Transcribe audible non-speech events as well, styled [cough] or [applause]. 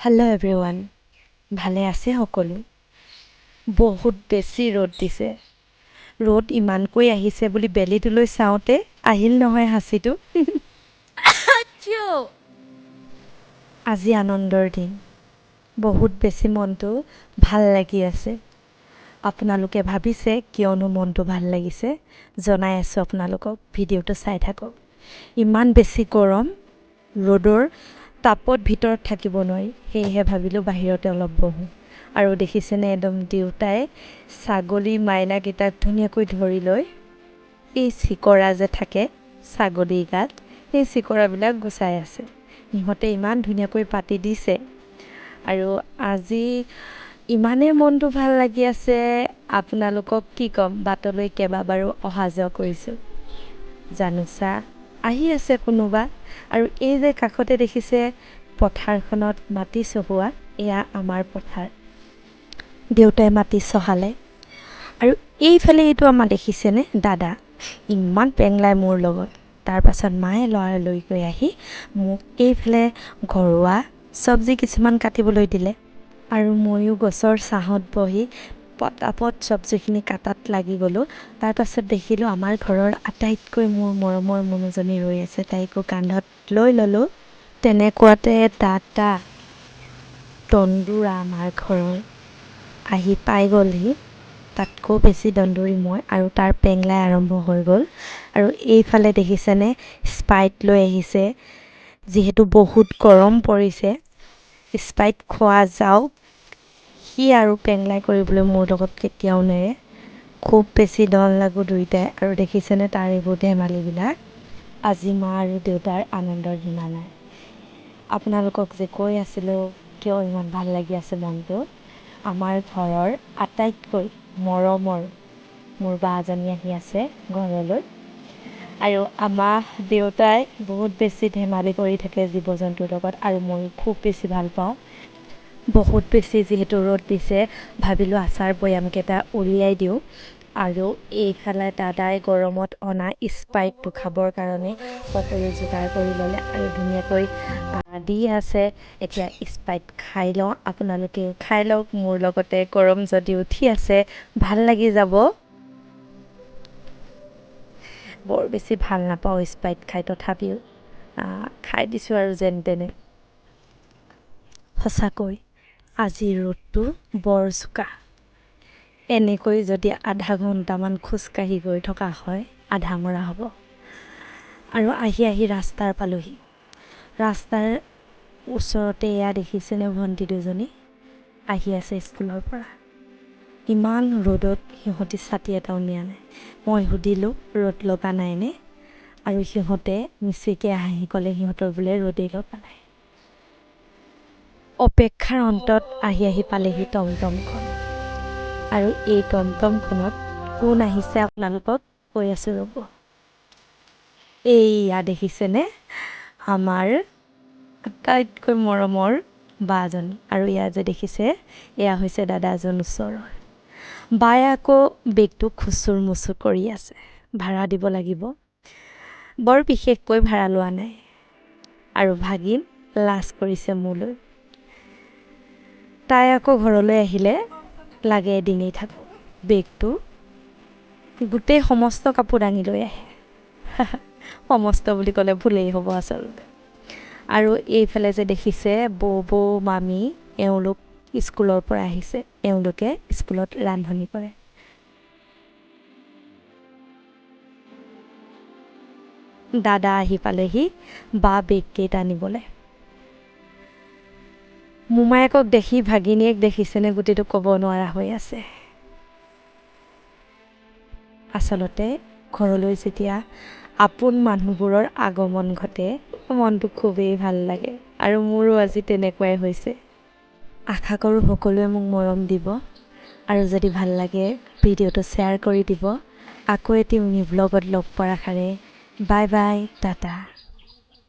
Hello everyone ভালে আছে সকলো? বহুত বেছি ৰ'দ দিছে। ৰ'দ ইমানকৈ আহিছে বুলি বেলিটোলৈ চাওঁতে আহিল নহয় হাঁচিটো। আজি আনন্দৰ দিন। বহুত বেছি মনটো ভাল লাগি আছে। আপোনালোকে ভাবিছে কিয়নো মনটো ভাল লাগিছে? জনাই আছোঁ আপোনালোকক ভিডিঅ'টো চাই থাকক। ইমান বেছি গৰম ৰ'দৰ তাপত ভিতৰত থাকিব নোৱাৰি। সেয়েহে ভাবিলোঁ বাহিৰতে অলপ বহোঁ। আৰু দেখিছেনে একদম দেউতাই ছাগলী মাইনাকেইটাক ধুনীয়াকৈ ধৰি লৈ এই চিকৰা যে থাকে ছাগলীৰ গাত সেই চিকৰাবিলাক গুচাই আছে। সিহঁতে ইমান ধুনীয়াকৈ পাতি দিছে। আৰু আজি ইমানেই মনটো ভাল লাগি আছে আপোনালোকক কি ক'ম বাটলৈ কেইবাবাৰো অহা যোৱা কৰিছোঁ। জানোচা আহি আছে কোনোবা আৰু এই যে কাষতে দেখিছে পথাৰখনত মাটি চহোৱা এয়া আমাৰ পথাৰ। দেউতাই মাটি চহালে। আৰু এইফালে এইটো আমাৰ দেখিছেনে? দাদা ইমান পেংলাই মোৰ লগত। তাৰপাছত মায়ে লৰালৰি কৰি আহি মোক এইফালে ঘৰুৱা চব্জি কিছুমান কাটিবলৈ দিলে। আৰু ময়ো গছৰ ছাঁত বহি পটাপট চব্জিখিনি কাটাত লাগি গ'লোঁ তাৰপাছত দেখিলোঁ আমাৰ ঘৰৰ আটাইতকৈ মোৰ মৰমৰ মনোজনী ৰৈ আছে। তাইকো কান্ধত লৈ ল'লোঁ। তেনেকুৱাতে দাদা দন্দুৰা আমাৰ ঘৰৰ আহি পাই গ'লহি। তাতকৈ বেছি দন্দুৰি মই আৰু তাৰ পেংলাই আৰম্ভ হৈ গ'ল। আৰু এইফালে দেখিছেনে স্প্ৰাইট লৈ আহিছে। যিহেতু বহুত গৰম পৰিছে স্প্ৰাইট খোৱা যাওক। সি আৰু পেংলাই কৰিবলৈ মোৰ লগত কেতিয়াও নেৰে। খুব বেছি দল লাগোঁ দুয়োটাই আৰু দেখিছেনে তাৰ এইবোৰ ধেমালিবিলাক? আজি মা আৰু দেউতাৰ আনন্দৰ সীমা নাই। আপোনালোকক যে কৈ আছিলোঁ কিয় ইমান ভাল লাগি আছে মনটো? আমাৰ ঘৰৰ আটাইতকৈ মৰমৰ মোৰ বাজনী আহি আছে ঘৰলৈ। আৰু আমাৰ দেউতাই বহুত বেছি ধেমালি কৰি থাকে জীৱ জন্তুৰ লগত। আৰু ময়ো খুব বেছি ভাল পাওঁ। বহুত বেছি যিহেতু ৰ'দ দিছে ভাবিলোঁ আচাৰ বৈয়ামকেইটা উলিয়াই দিওঁ। আৰু এইফালে দাদাই গৰমত অনা স্প্ৰাইটটো খাবৰ কাৰণে সকলো যোগাৰ কৰি ল'লে আৰু ধুনীয়াকৈ দি আছে। এতিয়া স্প্ৰাইট খাই লওঁ আপোনালোকেও খাই লওক মোৰ লগতে গৰম যদি উঠি আছে ভাল লাগি যাব। বৰ বেছি ভাল নাপাওঁ স্প্ৰাইট খাই তথাপিও খাই দিছোঁ আৰু যেন তেনে। সঁচাকৈ। আজিৰ ৰ'দটো বৰ চোকা। এনেকৈ যদি আধা ঘণ্টামান খোজকাঢ়ি গৈ থকা হয় আধা মৰা হ'ব। আৰু আহি আহি ৰাস্তাৰ পালোহি। ৰাস্তাৰ ওচৰতে এয়া দেখিছেনে ভণ্টি দুজনী? আহি আছে স্কুলৰ পৰা। ইমান ৰ'দত সিহঁতি ছাতি এটাও নিয়া নাই। মই সুধিলোঁ ৰ'দ লগা নাইনে? আৰু সিহঁতে মিচিকে হাঁহি ক'লে সিহঁতৰ বোলে ৰ'দেই লগা নাই। অপেক্ষাৰ অন্তত আহি আহি পালেহি টমটমখন। আৰু এই টমটমখনত কোন আহিছে আপোনালোকক কৈ আছোঁ ৰ'ব। এইয়া দেখিছেনে? আমাৰ আটাইতকৈ মৰমৰ বাজনী। আৰু এয়া যে দেখিছে এয়া হৈছে দাদাজন ওচৰৰ। বায়ে আকৌ বেগটো খুচুৰ মুচুৰ কৰি আছে। ভাড়া দিব লাগিব। বৰ বিশেষকৈ ভাড়া লোৱা নাই। আৰু ভাগিন লাজ কৰিছে মোলৈ। তাই আকৌ ঘৰলৈ আহিলে লাগে এদিনেই থাকোঁ বেগটো। গোটেই সমস্ত কাপোৰ দাঙি লৈ আহে। [laughs] সমস্ত বুলি ক'লে ভুলেই হ'ব আচলতে। আৰু এইফালে যে দেখিছে বৌ বৌ মামী এওঁলোক স্কুলৰ পৰা আহিছে। এওঁলোকে স্কুলত ৰান্ধনি কৰে। দাদা আহি পালেহি বা বেগকেইটা নিবলৈ মোমায়েকক দেখি ভাগিনীয়েক দেখিছেনে গোটেইটো ক'ব নোৱাৰা হৈ আছে। আচলতে ঘৰলৈ যেতিয়া আপোন মানুহবোৰৰ আগমন ঘটে মনটো খুবেই ভাল লাগে আৰু মোৰো আজি তেনেকুৱাই হৈছে। আশা কৰোঁ সকলোৱে মোক মৰম দিব আৰু যদি ভাল লাগে ভিডিঅ'টো শ্বেয়াৰ কৰি দিব। আকৌ এটি ব্লগত লগ পোৱাৰ আশাৰে বাই বাই টাটা।